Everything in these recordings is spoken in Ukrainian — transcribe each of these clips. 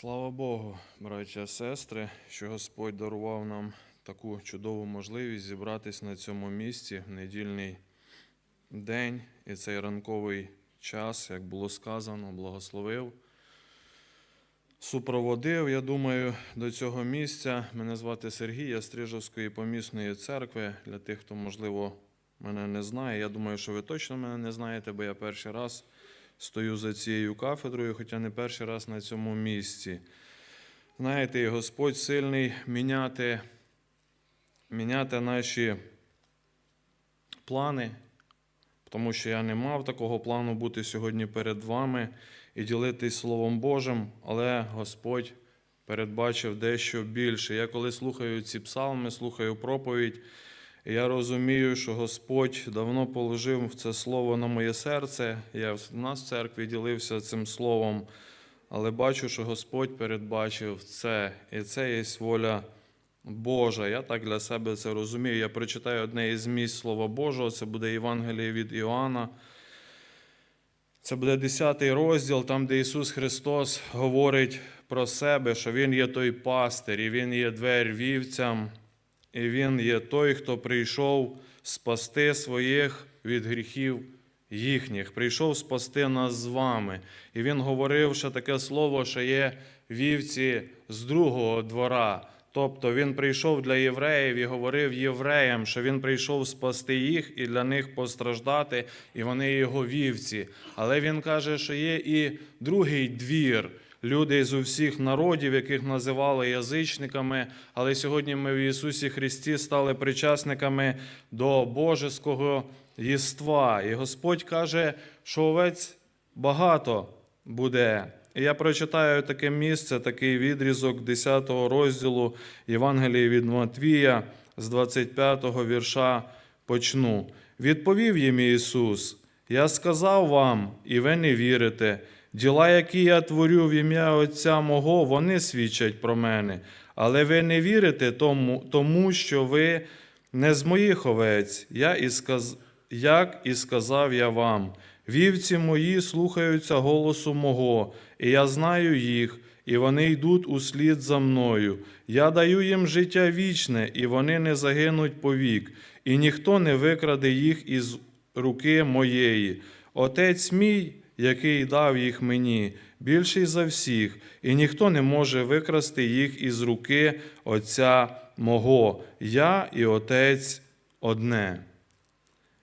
Слава Богу, браття сестри, що Господь дарував нам таку чудову можливість зібратись на цьому місці в недільний день і цей ранковий час, як було сказано, благословив. Супроводив, я думаю, до цього місця. Мене звати Сергій, я Стрижовської помісної церкви. Для тих, хто, можливо, мене не знає. Я думаю, що ви точно мене не знаєте, бо я перший раз стою за цією кафедрою, хоча не перший раз на цьому місці. Знаєте, Господь сильний міняти, міняти наші плани, тому що я не мав такого плану бути сьогодні перед вами і ділитись Словом Божим, але Господь передбачив дещо більше. Я коли слухаю ці псалми, слухаю проповідь, я розумію, що Господь давно положив це слово на моє серце. Я в нас в церкві ділився цим словом, але бачу, що Господь передбачив це, і це є воля Божа. Я так для себе це розумію. Я прочитаю одне із місць Слова Божого, це буде Євангеліє від Іоанна. Це буде 10 розділ, там, де Ісус Христос говорить про себе, що Він є той пастир, і Він є двер вівцям, і Він є той, хто прийшов спасти своїх від гріхів їхніх, прийшов спасти нас з вами. І Він говорив ще таке слово, що є вівці з другого двора. Тобто він прийшов для євреїв і говорив євреям, що він прийшов спасти їх і для них постраждати, і вони його вівці. Але він каже, що є і другий двір. Люди з усіх народів, яких називали язичниками, але сьогодні ми в Ісусі Христі стали причасниками до божеського єства. І Господь каже, що овець багато буде. І я прочитаю таке місце, такий відрізок 10 розділу Євангелії від Матвія з 25 вірша почну. Відповів їм Ісус: Я сказав вам, і ви не вірите. Діла, які я творю в ім'я Отця мого, вони свідчать про мене, але ви не вірите тому, тому що ви не з моїх овець, я і сказ... як і сказав я вам. Вівці мої слухаються голосу мого, і я знаю їх, і вони йдуть услід за мною. Я даю їм життя вічне, і вони не загинуть повік, і ніхто не викраде їх із руки моєї. Отець мій, який дав їх мені, більший за всіх, і ніхто не може викрасти їх із руки Отця мого. Я і Отець одне.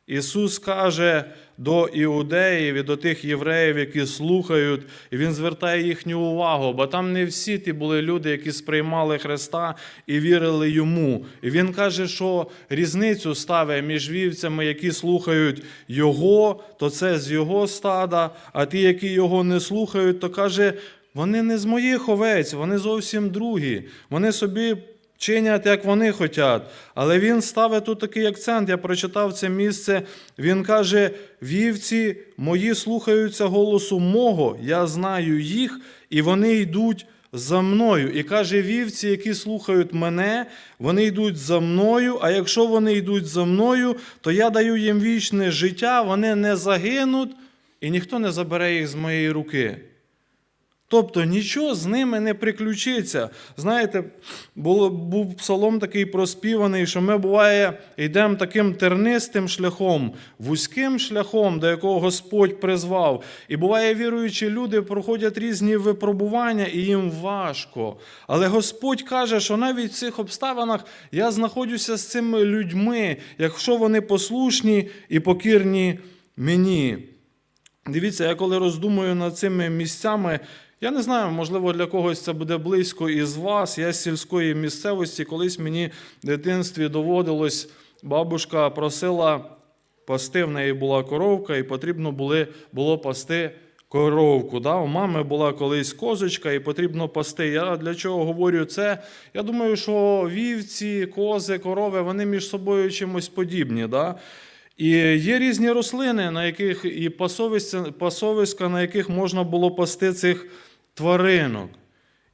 Ісус каже до іудеїв і до тих євреїв, які слухають, і Він звертає їхню увагу, бо там не всі ті були люди, які сприймали Христа і вірили Йому. І Він каже, що різницю ставить між вівцями, які слухають Його, то це з Його стада, а ті, які Його не слухають, то каже, вони не з моїх овець, вони зовсім другі. Вони собі чинять, як вони хочуть. Але він ставить тут такий акцент. Я прочитав це місце. Він каже: вівці мої слухаються голосу мого, я знаю їх, і вони йдуть за мною. І каже, вівці, які слухають мене, вони йдуть за мною. А якщо вони йдуть за мною, то я даю їм вічне життя, вони не загинуть, і ніхто не забере їх з моєї руки. Тобто нічого з ними не приключиться. Знаєте, було, був псалом такий проспіваний, що ми буває йдемо таким тернистим шляхом, вузьким шляхом, до якого Господь призвав. І буває, віруючі люди проходять різні випробування, і їм важко. Але Господь каже, що навіть в цих обставинах я знаходжуся з цими людьми, якщо вони послушні і покірні мені. Дивіться, я коли роздумую над цими місцями, я не знаю, можливо, для когось це буде близько із вас. Я з сільської місцевості, колись мені в дитинстві доводилось, бабушка просила пасти, в неї була коровка, і потрібно були, було пасти коровку. Да? У мами була колись козочка, і потрібно пасти. Я для чого говорю це? Я думаю, що вівці, кози, корови, вони між собою чимось подібні. Да? І є різні рослини, на яких і пасовиська, на яких можна було пасти цих тваринок.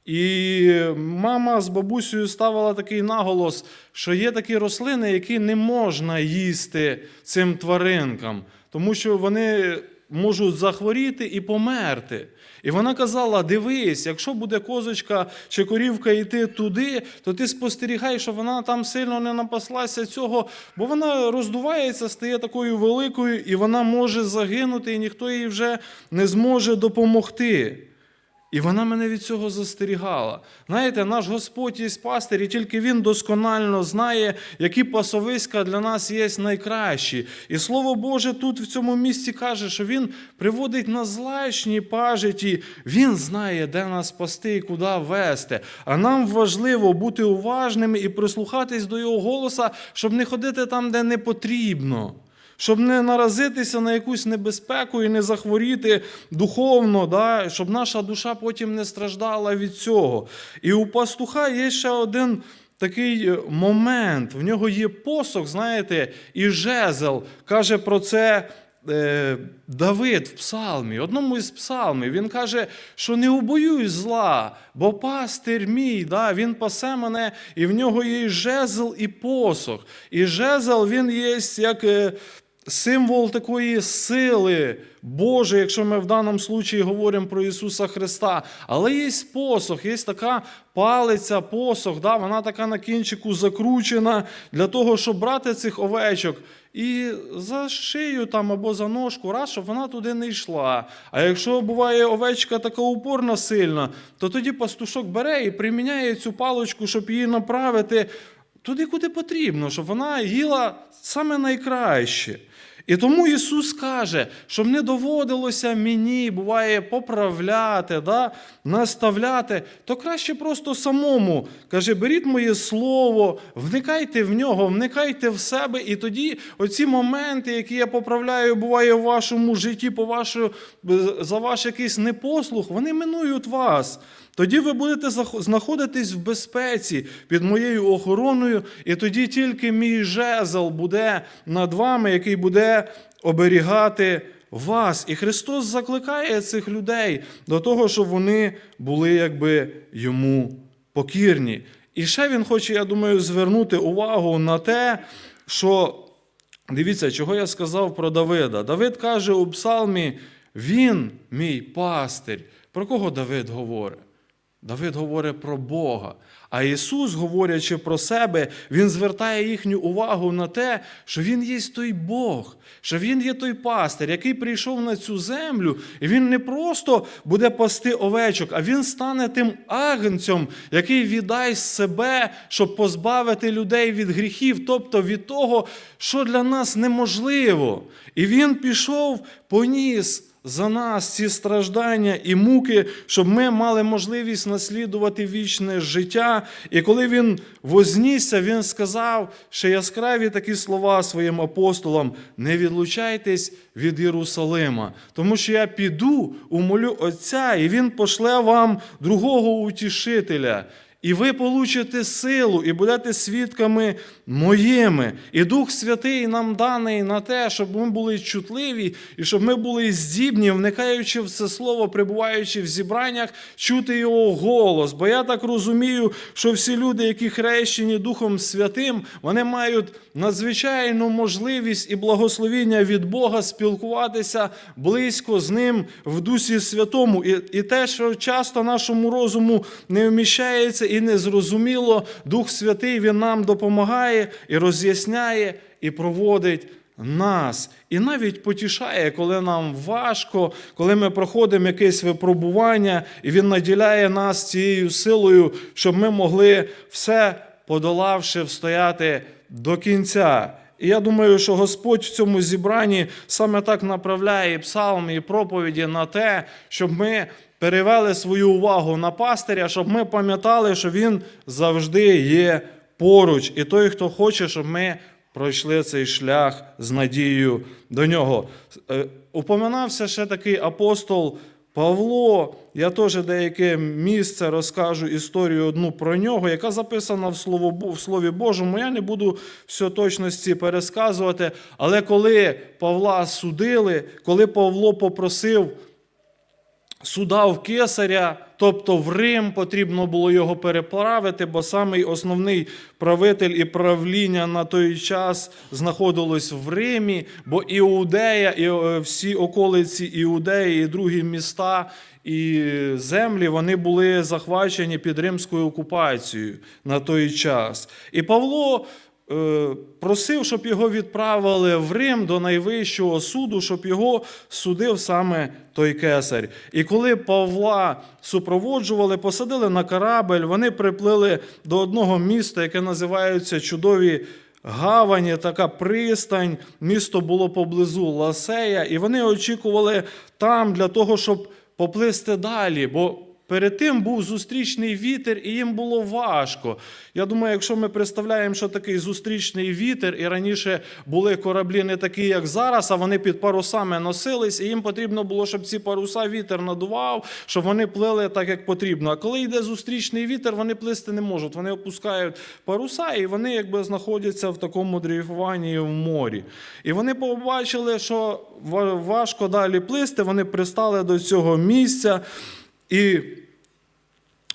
І мама з бабусею ставила такий наголос, що є такі рослини, які не можна їсти цим тваринкам, тому що вони можуть захворіти і померти. І вона казала: дивись, якщо буде козочка чи корівка йти туди, то ти спостерігай, щоб вона там сильно не напаслася цього, бо вона роздувається, стає такою великою, і вона може загинути, і ніхто їй вже не зможе допомогти. І вона мене від цього застерігала. Знаєте, наш Господь є пастир, і тільки Він досконально знає, які пасовиська для нас є найкращі. І Слово Боже тут в цьому місці каже, що Він приводить на злачні пажиті, Він знає, де нас пасти і куди вести. А нам важливо бути уважними і прислухатись до Його голоса, щоб не ходити там, де не потрібно щоб не наразитися на якусь небезпеку і не захворіти духовно, да? щоб наша душа потім не страждала від цього. І у пастуха є ще один такий е, момент. В нього є посох, знаєте, і жезл каже про це. е, Давид в псалмі, одному із псалмів, він каже, що не убоюсь зла, бо пастир мій, да, він пасе мене, і в нього є жезл і посох. І жезл він є як е, символ такої сили Божої, якщо ми в даному случаї говоримо про Ісуса Христа. Але є посох, є така палиця, посох, да, вона така на кінчику закручена для того, щоб брати цих овечок. І за шию там або за ножку, раз, щоб вона туди не йшла. А якщо буває овечка така упорна сильна, то тоді пастушок бере і приміняє цю паличку, щоб її направити туди, куди потрібно, щоб вона їла саме найкраще. І тому Ісус каже, щоб не доводилося мені, буває, поправляти, да, наставляти, то краще просто самому. Каже, беріть моє слово, вникайте в нього, вникайте в себе, і тоді оці моменти, які я поправляю, буває в вашому житті, по вашу, за ваш якийсь непослух, вони минують вас. Тоді ви будете знаходитись в безпеці під моєю охороною, і тоді тільки мій жезл буде над вами, який буде оберігати вас. І Христос закликає цих людей до того, щоб вони були якби йому покірні. І ще він хоче, я думаю, звернути увагу на те, що дивіться, чого я сказав про Давида. Давид каже у псалмі: Він мій пастир. Про кого Давид говорить? Давид говорить про Бога. А Ісус, говорячи про себе, Він звертає їхню увагу на те, що Він є той Бог, що Він є той пастир, який прийшов на цю землю, і Він не просто буде пасти овечок, а Він стане тим агнцем, який віддасть себе, щоб позбавити людей від гріхів, тобто від того, що для нас неможливо. І Він пішов, поніс за нас ці страждання і муки, щоб ми мали можливість наслідувати вічне життя. І коли він вознісся, він сказав ще яскраві такі слова своїм апостолам: не відлучайтесь від Єрусалима, тому що я піду, умолю Отця, і Він пошле вам другого утішителя. І ви получите силу, і будете свідками моїми. І Дух Святий нам даний на те, щоб ми були чутливі, і щоб ми були здібні, вникаючи в це слово, перебуваючи в зібраннях, чути його голос. Бо я так розумію, що всі люди, які хрещені Духом Святим, вони мають надзвичайну можливість і благословіння від Бога спілкуватися близько з ним в Дусі Святому. І, і те, що часто нашому розуму не вміщається і не зрозуміло, Дух Святий Він нам допомагає і роз'ясняє, і проводить нас. І навіть потішає, коли нам важко, коли ми проходимо якесь випробування, і Він наділяє нас цією силою, щоб ми могли все подолавши, встояти до кінця. І я думаю, що Господь в цьому зібранні саме так направляє і псалми, і проповіді на те, щоб ми перевели свою увагу на пастиря, щоб ми пам'ятали, що він завжди є поруч. І той, хто хоче, щоб ми пройшли цей шлях з надією до нього. Е, Упоминався ще такий апостол Павло, я теж деяке місце розкажу історію одну про нього, яка записана в, Слово, в Слові Божому. Я не буду все точності пересказувати. Але коли Павла судили, коли Павло попросив суда в кесаря, Тобто в Рим потрібно було його переправити, бо самий основний правитель і правління на той час знаходилось в Римі, бо Іудея, і е, всі околиці Іудеї, і другі міста і землі вони були захвачені під римською окупацією на той час. І Павло просив, щоб його відправили в Рим до найвищого суду, щоб його судив саме той кесар. І коли Павла супроводжували, посадили на корабель, вони приплили до одного міста, яке називається Чудові. Гавані, така пристань, місто було поблизу Ласея, і вони очікували там для того, щоб поплисти далі. Бо перед тим був зустрічний вітер, і їм було важко. Я думаю, якщо ми представляємо, що такий зустрічний вітер, і раніше були кораблі не такі, як зараз, а вони під парусами носились, і їм потрібно було, щоб ці паруса вітер надував, щоб вони плили так, як потрібно. А коли йде зустрічний вітер, вони плисти не можуть. Вони опускають паруса, і вони якби знаходяться в такому дрейфуванні в морі. І вони побачили, що важко далі плисти. Вони пристали до цього місця. І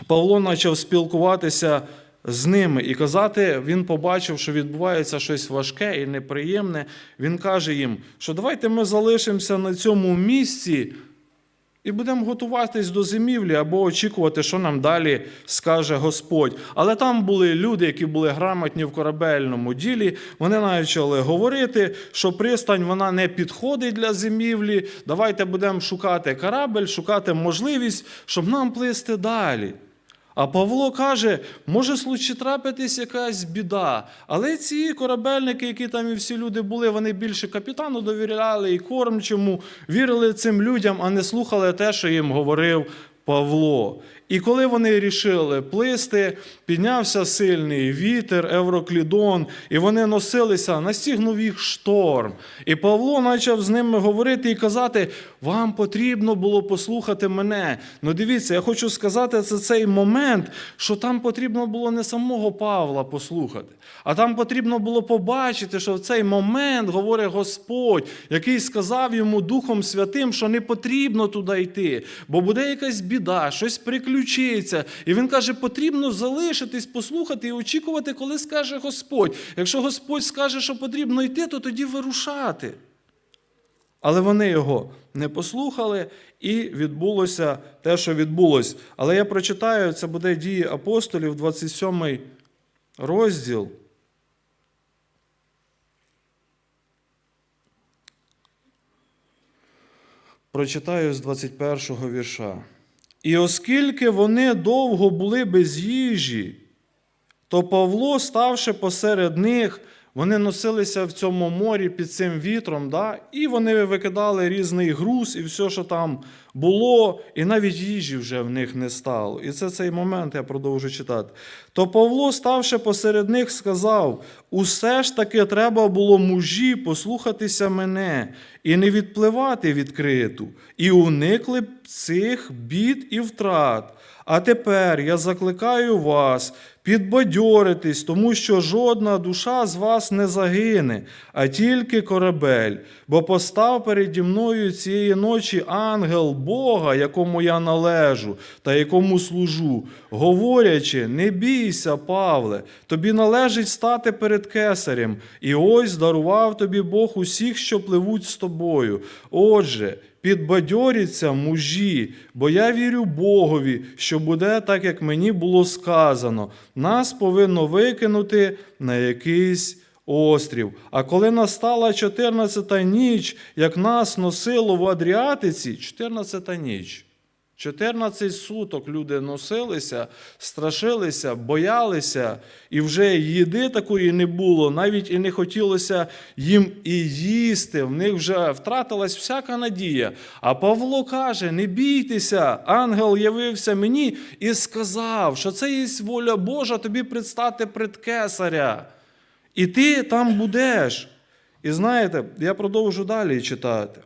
Павло почав спілкуватися з ними і казати, він побачив, що відбувається щось важке і неприємне. Він каже їм, що давайте ми залишимося на цьому місці і будемо готуватись до зимівлі або очікувати, що нам далі скаже Господь. Але там були люди, які були грамотні в корабельному ділі. Вони почали говорити, що пристань вона не підходить для зимівлі. Давайте будемо шукати корабель, шукати можливість, щоб нам плисти далі. А Павло каже, може случі трапитись якась біда. Але ці корабельники, які там і всі люди були, вони більше капітану довіряли і кормчому, вірили цим людям, а не слухали те, що їм говорив Павло. І коли вони рішили плисти, піднявся сильний вітер, Евроклідон, і вони носилися, настігнув їх шторм. І Павло почав з ними говорити і казати: вам потрібно було послухати мене. Ну дивіться, я хочу сказати, це цей момент, що там потрібно було не самого Павла послухати, а там потрібно було побачити, що в цей момент говорить Господь, який сказав йому Духом Святим, що не потрібно туди йти, бо буде якась біда, щось приключиться. І він каже, потрібно залишитись, послухати і очікувати, коли скаже Господь. Якщо Господь скаже, що потрібно йти, то тоді вирушати. Але вони його не послухали, і відбулося те, що відбулося. Але я прочитаю, це буде дії апостолів, 27 розділ. Прочитаю з 21 го вірша. І оскільки вони довго були без їжі, то Павло, ставши посеред них, вони носилися в цьому морі під цим вітром, да? і вони викидали різний груз і все, що там було, і навіть їжі вже в них не стало. І це цей момент я продовжу читати. То Павло, ставши посеред них, сказав: усе ж таки треба було мужі послухатися мене і не відпливати відкриту, і уникли б цих бід і втрат. А тепер я закликаю вас підбадьоритись, тому що жодна душа з вас не загине, а тільки корабель. Бо постав переді мною цієї ночі ангел Бога, якому я належу та якому служу, говорячи: не бійся, Павле, тобі належить стати перед кесарем, і ось дарував тобі Бог усіх, що пливуть з тобою. Отже, Підбадьоріться мужі, бо я вірю Богові, що буде так, як мені було сказано. Нас повинно викинути на якийсь острів. А коли настала 14-та ніч, як нас носило в Адріатиці, 14-та ніч. 14 суток люди носилися, страшилися, боялися, і вже їди такої не було, навіть і не хотілося їм і їсти. В них вже втратилась всяка надія. А Павло каже: не бійтеся, ангел явився мені і сказав, що це є воля Божа тобі предстати пред кесаря. І ти там будеш. І знаєте, я продовжу далі читати.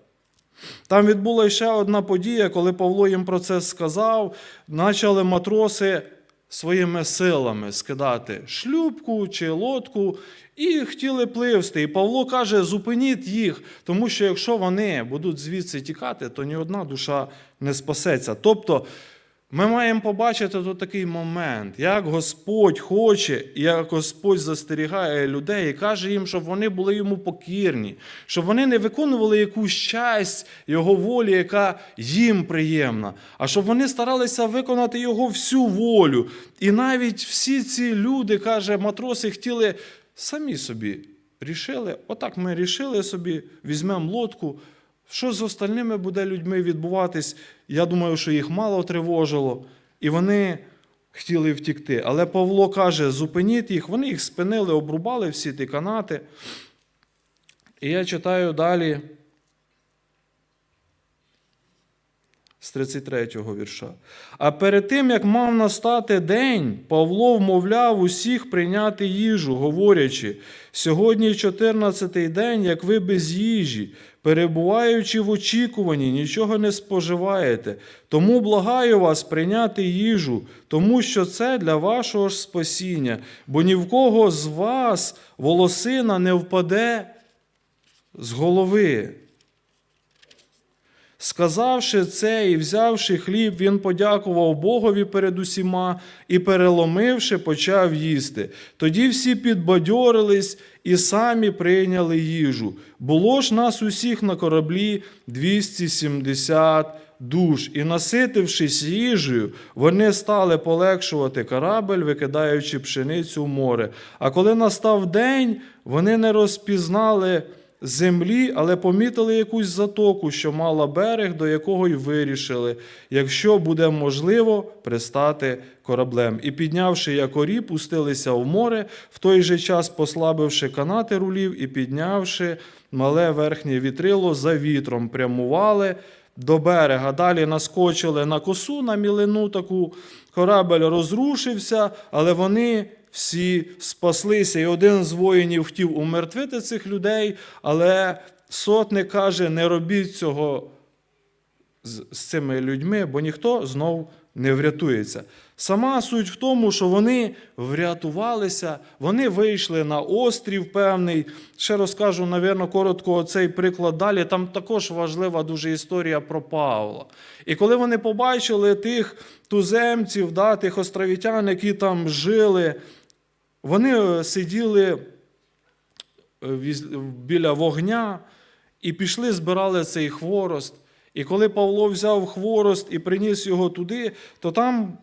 Там відбула ще одна подія, коли Павло їм про це сказав, почали матроси своїми силами скидати шлюбку чи лодку і хотіли пливсти. І Павло каже: зупиніть їх, тому що якщо вони будуть звідси тікати, то ні одна душа не спасеться. Тобто Ми маємо побачити тут такий момент, як Господь хоче, як Господь застерігає людей і каже їм, щоб вони були йому покірні, щоб вони не виконували якусь часть Його волі, яка їм приємна, а щоб вони старалися виконати Його всю волю. І навіть всі ці люди, каже, матроси, хотіли самі собі рішили, отак ми рішили собі, візьмемо лодку. Що з остальними буде людьми відбуватись? Я думаю, що їх мало тривожило, і вони хотіли втікти. Але Павло каже: зупиніть їх, вони їх спинили, обрубали всі ті канати. І я читаю далі з 33-го вірша. А перед тим, як мав настати день, Павло вмовляв усіх прийняти їжу, говорячи: сьогодні 14-й день, як ви без їжі, перебуваючи в очікуванні, нічого не споживаєте. Тому благаю вас прийняти їжу, тому що це для вашого ж спасіння, бо ні в кого з вас волосина не впаде з голови. Сказавши це і взявши хліб, він подякував Богові перед усіма і, переломивши, почав їсти. Тоді всі підбадьорились і самі прийняли їжу. Було ж нас усіх на кораблі 270 душ, і, наситившись їжею, вони стали полегшувати корабель, викидаючи пшеницю в море. А коли настав день, вони не розпізнали землі, але помітили якусь затоку, що мала берег, до якого й вирішили, якщо буде можливо, пристати кораблем. І піднявши якорі, пустилися в море, в той же час послабивши канати рулів і піднявши мале верхнє вітрило за вітром, прямували до берега. Далі наскочили на косу, на мілину таку. Корабель розрушився, але вони всі спаслися. І один з воїнів хотів умертвити цих людей, але сотник каже: не робіть цього з, цими людьми, бо ніхто знов не врятується. Сама суть в тому, що вони врятувалися, вони вийшли на острів певний. Ще розкажу, навірно, коротко цей приклад далі. Там також важлива дуже історія про Павла. І коли вони побачили тих туземців, да, тих островітян, які там жили, вони сиділи е, біля вогня і пішли, збирали цей хворост. І коли Павло взяв хворост і приніс його туди, то там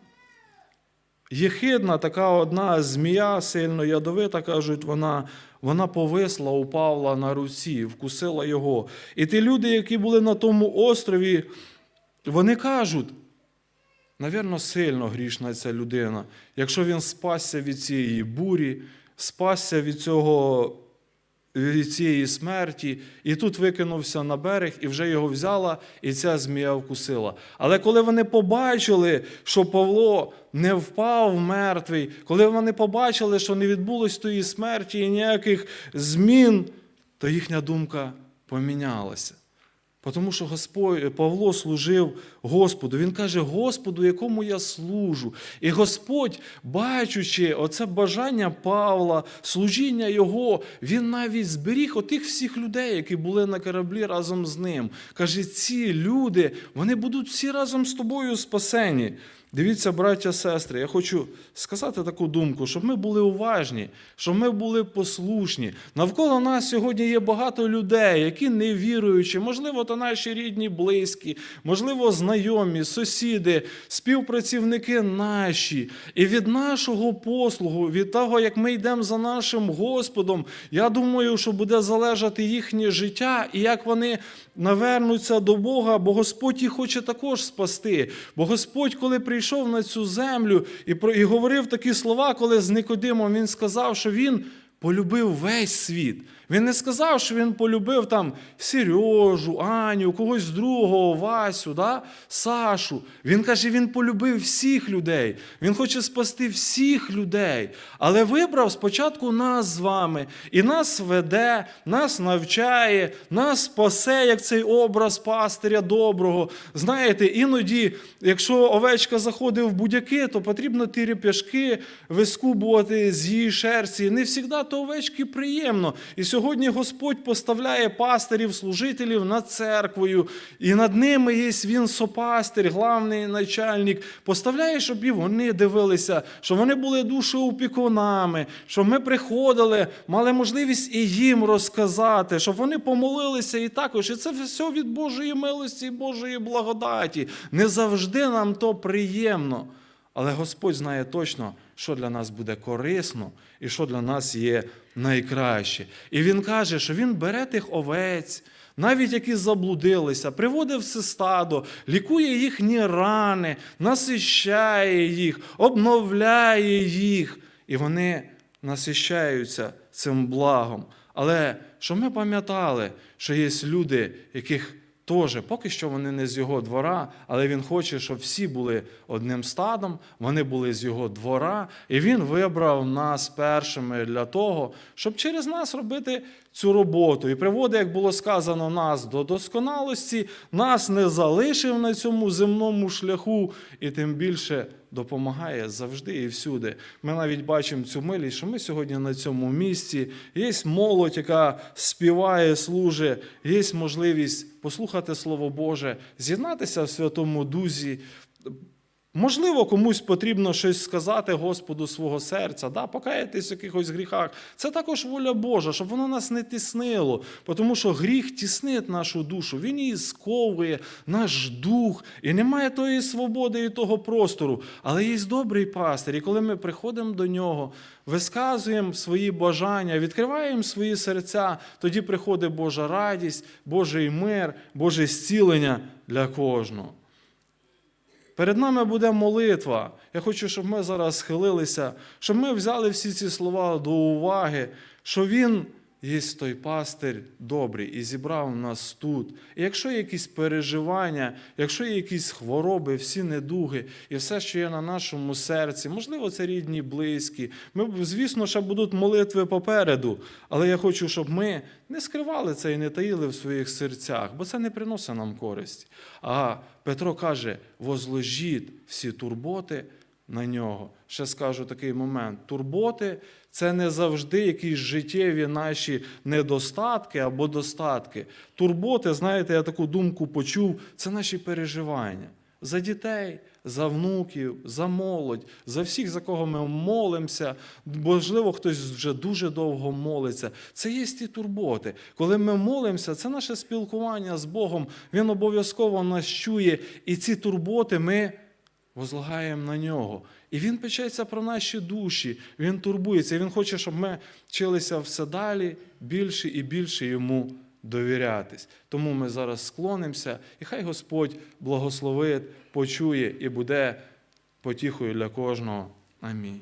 єхидна така одна змія, сильно ядовита, кажуть, вона, вона повисла у Павла на руці, вкусила його. І ті люди, які були на тому острові, вони кажуть, Навірно, сильно грішна ця людина. Якщо він спасся від цієї бурі, спасся від цього від цієї смерті, і тут викинувся на берег, і вже його взяла, і ця змія вкусила. Але коли вони побачили, що Павло не впав мертвий, коли вони побачили, що не відбулось тої смерті і ніяких змін, то їхня думка помінялася. Тому що Господь, Павло служив Господу. Він каже, Господу, якому я служу. І Господь, бачучи оце бажання Павла, служіння його, він навіть зберіг отих всіх людей, які були на кораблі разом з ним. Каже, ці люди, вони будуть всі разом з тобою спасені. Дивіться, браття, сестри, я хочу сказати таку думку, щоб ми були уважні, щоб ми були послушні. Навколо нас сьогодні є багато людей, які не віруючі, можливо, то наші рідні, близькі, можливо, знайомі, сусіди, співпрацівники наші. І від нашого послугу, від того, як ми йдемо за нашим Господом, я думаю, що буде залежати їхнє життя і як вони навернуться до Бога, бо Господь їх хоче також спасти. Бо Господь, коли прийшов на цю землю і, про- і говорив такі слова, коли з Никодимом він сказав, що він полюбив весь світ. Він не сказав, що він полюбив там Сережу, Аню, когось другого, Васю, да? Сашу. Він каже, він полюбив всіх людей. Він хоче спасти всіх людей. Але вибрав спочатку нас з вами. І нас веде, нас навчає, нас спасе, як цей образ пастиря доброго. Знаєте, іноді, якщо овечка заходить в будяки, то потрібно ті реп'яшки вискубувати з її шерсті. Не завжди то овечки приємно. І сьогодні сьогодні Господь поставляє пастирів, служителів над церквою, і над ними є він сопастир, главний начальник. Поставляє, щоб і вони дивилися, щоб вони були душеопікунами, щоб ми приходили, мали можливість і їм розказати, щоб вони помолилися і також. І це все від Божої милості і Божої благодаті. Не завжди нам то приємно. Але Господь знає точно, що для нас буде корисно і що для нас є найкраще. І Він каже, що Він бере тих овець, навіть які заблудилися, приводить все стадо, лікує їхні рани, насищає їх, обновляє їх. І вони насищаються цим благом. Але що ми пам'ятали, що є люди, яких теж, поки що вони не з його двора, але він хоче, щоб всі були одним стадом, вони були з його двора, і він вибрав нас першими для того, щоб через нас робити цю роботу. І приводить, як було сказано, нас до досконалості, нас не залишив на цьому земному шляху, і тим більше допомагає завжди і всюди. Ми навіть бачимо цю милість, що ми сьогодні на цьому місці. Є молодь, яка співає, служить, є можливість послухати Слово Боже, з'єднатися в Святому Дузі. Можливо, комусь потрібно щось сказати Господу свого серця, да, покаятись в якихось гріхах. Це також воля Божа, щоб воно нас не тіснило, тому що гріх тіснить нашу душу, він її сковує, наш дух, і немає тої свободи і того простору. Але є добрий пастир, і коли ми приходимо до нього, висказуємо свої бажання, відкриваємо свої серця, тоді приходить Божа радість, Божий мир, Боже зцілення для кожного. Перед нами буде молитва. Я хочу, щоб ми зараз схилилися, щоб ми взяли всі ці слова до уваги, що Він є той пастир добрий і зібрав нас тут. І якщо є якісь переживання, якщо є якісь хвороби, всі недуги і все, що є на нашому серці, можливо, це рідні, близькі. Ми, звісно, ще будуть молитви попереду, але я хочу, щоб ми не скривали це і не таїли в своїх серцях, бо це не приносить нам користі. А Петро каже: возложіть всі турботи на нього. Ще скажу такий момент: турботи це не завжди якісь життєві наші недостатки або достатки. Турботи, знаєте, я таку думку почув, це наші переживання за дітей. За внуків, за молодь, за всіх, за кого ми молимося, можливо, хтось вже дуже довго молиться. Це є ті турботи. Коли ми молимося, це наше спілкування з Богом. Він обов'язково нас чує, і ці турботи ми возлагаємо на нього. І він печеться про наші душі, він турбується. Він хоче, щоб ми вчилися все далі, більше і більше йому довірятись. Тому ми зараз склонимося, і хай Господь благословить, почує і буде потіхою для кожного. Амінь.